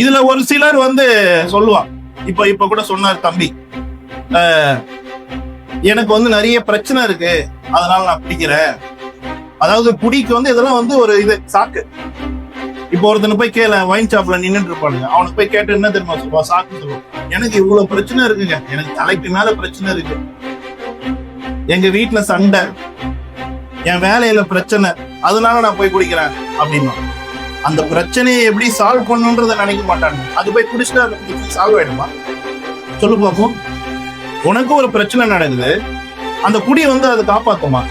இதுல ஒரு சிலர் வந்து சொல்லுவான் இப்ப இப்ப கூட சொன்னார் தம்பி. அஹ், எனக்கு வந்து நிறைய பிரச்சனை இருக்கு. அதனால நான் பிடிக்கிறேன். அதாவது குடிக்கு வந்து இதெல்லாம் வந்து ஒரு இது சாக்கு. இப்போ ஒருத்தனை போய் கேள வைன் ஷாப்ல நின்னுட்டு இருப்பானுங்க. அவனுக்கு போய் கேட்டு என்ன தெரியுமா சொல்லுவா? சாக்கு சொல்லுவான் எனக்கு இவ்வளவு பிரச்சனை இருக்குங்க. எனக்கு தலைக்கு மேல பிரச்சனை இருக்கு. எங்க வீட்டுல சண்டை. என் வேலையில பிரச்சனை. அதனால நான் போய் குடிக்கிறேன். அப்படின்னா அந்த பிரச்சனையை எப்படி சால்வ் பண்ணுன்றதை நினைக்க மாட்டாங்க. அது போய் குடிச்சிட்டு அந்த சால்வ் ஆயிடுமா? சொல்லு பார்ப்போம் உனக்கும் ஒரு பிரச்சனை நடக்குது. அந்த குடி வந்து அதை காப்பாத்துமா?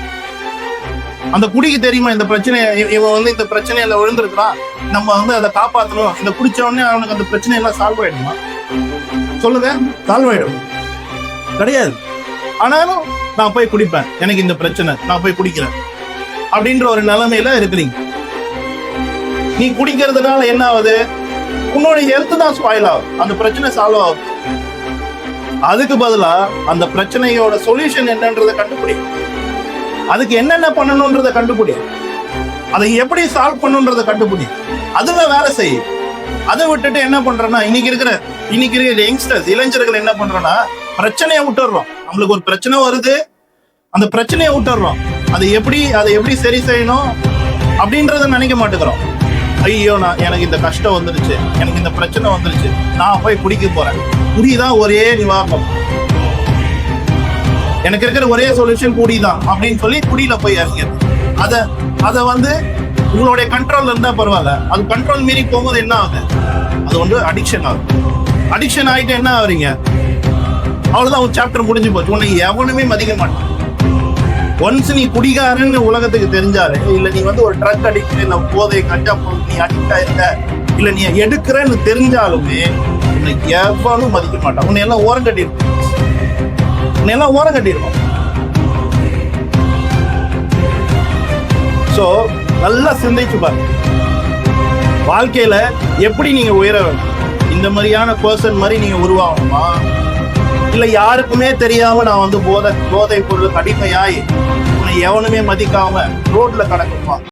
அந்த குடிக்கு தெரியுமா இந்த பிரச்சனை இவன் வந்து இந்த பிரச்சனையில விழுந்திருக்கிறான் நம்ம வந்து அதை காப்பாத்தணும். இந்த குடிச்ச உடனே அவனுக்கு அந்த பிரச்சனை எல்லாம் சால்வ் ஆயிடுமா? சொல்லுங்க சால்வ் ஆயிடும். கிடையாது. ஆனாலும் நான் போய் குடிப்பேன். எனக்கு இந்த பிரச்சனை நான் போய் குடிக்கிறேன். அப்படின்ற ஒரு நிலைமையில இருக்கிறீங்க. நீ குடிக்கிறதுனால என்ன ஆகுது? உன்னோட ஹெல்த் தான் ஸ்பாயில் ஆகும். அந்த பிரச்சனை சால்வ் ஆகும். அதுக்கு பதிலா அந்த பிரச்சனையோட சொல்யூஷன் என்னன்றதை கண்டுபிடி அதுக்கு என்னென்ன பண்ணணுன்றதை கண்டுபிடி அதை எப்படி சால்வ் பண்ணுன்றதை கண்டுபிடி அதுல வேலை செய் அதை விட்டுட்டு என்ன பண்றேன்னா இன்னைக்கு இருக்கிற இன்னைக்கு இருக்கிற யங்ஸ்டர்ஸ் இளைஞர்கள் என்ன பண்றோம்னா பிரச்சனையை விட்டுறோம். நம்மளுக்கு ஒரு பிரச்சனை வருது. அந்த பிரச்சனையை விட்டுறோம். அதை எப்படி அதை எப்படி சரி செய்யணும் அப்படின்றத நினைக்க மாட்டேங்கிறோம். ஐயோ நான் எனக்கு இந்த கஷ்டம் வந்துருச்சு எனக்கு இந்த பிரச்சனை வந்துருச்சு நான் போய் குடிக்க போறேன். குடிதான் ஒரே நிவாரணம். எனக்கு இருக்கிற ஒரே சொல்யூஷன் குடிதான் அப்படின்னு சொல்லி குடியில போய் இறங்கிடுது அத அத வந்து உங்களுடைய கண்ட்ரோல் இருந்தா பரவாயில்ல. அது கண்ட்ரோல் மீறி போகும்போது என்ன ஆகுது? அது வந்து அடிக்ஷன் ஆகுது. அடிக்ஷன் ஆகிட்டு என்ன ஆகுறீங்க? அவ்வளவுதான் உன் சாப்டர் முடிஞ்சு போச்சு. உன்னை எவனுமே மதிக்க மாட்டான். ஒன்ஸ் நீ குடிகாரன்னு உலகத்துக்கு தெரிஞ்சாலே இல்ல நீ வந்து ஒரு ட்ரக் அடிக்ட் இல்ல போதை கஞ்சா நீ அடிக்ட் ஆயிருக்க இல்ல நீ எடுக்கிறன்னு தெரிஞ்சாலுமே உன்னை எவ்வளவு மதிக்க மாட்டான். உன்னை எல்லாம் ஓரம் கட்டியிருக்கும் உன்னை எல்லாம் ஓரம் கட்டியிருக்கும் சோ நல்லா சிந்திச்சு பாருங்க. வாழ்க்கையில எப்படி நீங்க உயர வேண்டும்? இந்த மாதிரியான பர்சன் மாதிரி நீங்க உருவாகணுமா? இல்லை யாருக்குமே தெரியாம நான் வந்து போதை போதை பொருள் கடிமையாய் உன்னை எவனுமே மதிக்காம ரோட்ல கடக்குமா